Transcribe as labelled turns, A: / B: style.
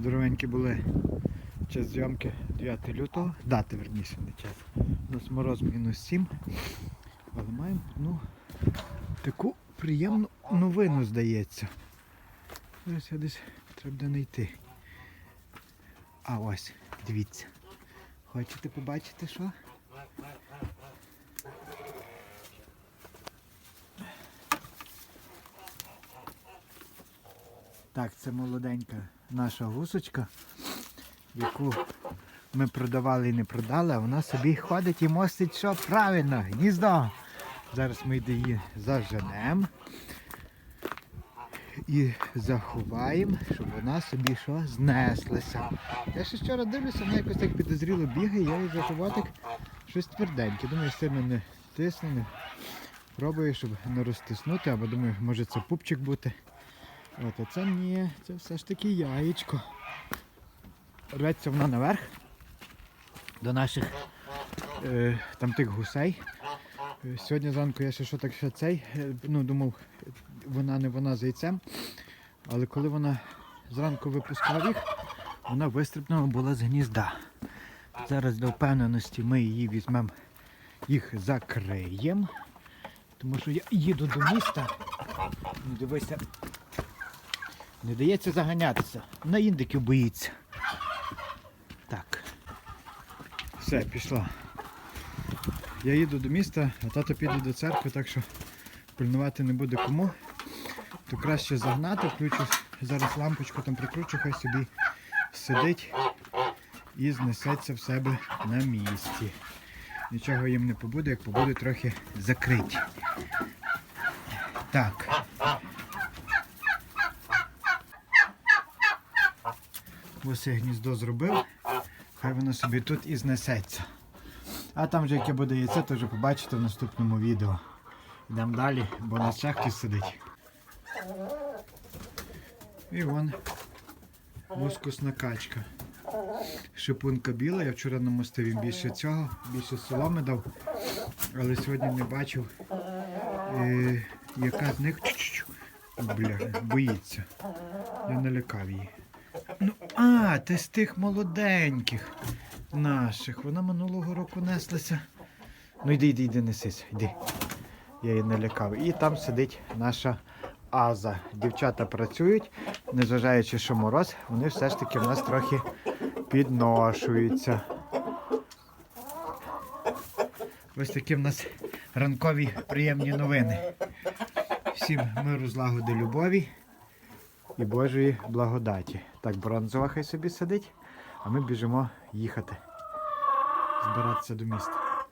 A: Здоровенькі були час зйомки 9 лютого, дати верніше, не час. У нас мороз мінус 7. Але маємо одну таку приємну новину, здається. Зараз я десь треба буде знайти. А ось, дивіться. Хочете побачити що? Так, це молоденька наша гусочка, яку ми продавали і не продали, а вона собі ходить і мостить що правильно, гніздо. Зараз ми її заженемо і заховаємо, щоб вона собі що знеслася. Я ще вчора дивлюся, вона якось так підозріло бігає, я її за животик щось тверденьке. Думаю, сильно не тисну, не пробую, щоб не розтиснути, або думаю, може це пупчик бути. От, це ні, це все ж таки яєчко. Рветься вона наверх до наших е, там тих гусей. Е, Сьогодні зранку я ще що так ще цей, е, ну думав, вона не вона з яйцем. Але коли вона зранку випускала їх, вона вистрибнула була з гнізда. Зараз для впевненості ми її візьмемо, їх закриємо. Тому що я їду до міста. Ну, Дивися, не дається заганятися. На індиків боїться. Так. Все, пішла. Я їду до міста, а тато піде до церкви, так що пильнувати не буде кому. То краще загнати, включу зараз лампочку там прикручу, хай собі сидить і знесеться в себе на місці. Нічого їм не побуде, як побуде трохи закриті. Так. Ось я гніздо зробив. Хай воно собі тут і знесеться. А там вже яке буде яйце, то вже побачите в наступному відео. Йдемо далі, бо на хтось сидить. І вон мускусна качка. Шипунка біла, я вчора намостив їм більше цього, більше соломи дав, але сьогодні не бачив, е, яка з них бля, боїться. Я налякав її. Ну, а, ти з тих молоденьких наших. Вона минулого року неслася. Ну йди, йди, йди, несись, йди. Я її налякав. І там сидить наша Аза. Дівчата працюють, незважаючи, що мороз, вони все ж таки в нас трохи підношуються. Ось такі в нас ранкові приємні новини. Всім миру, злагоди, любові і Божої благодаті. Так, бронзова хай собі сидить, а ми біжимо їхати, збиратися до міста.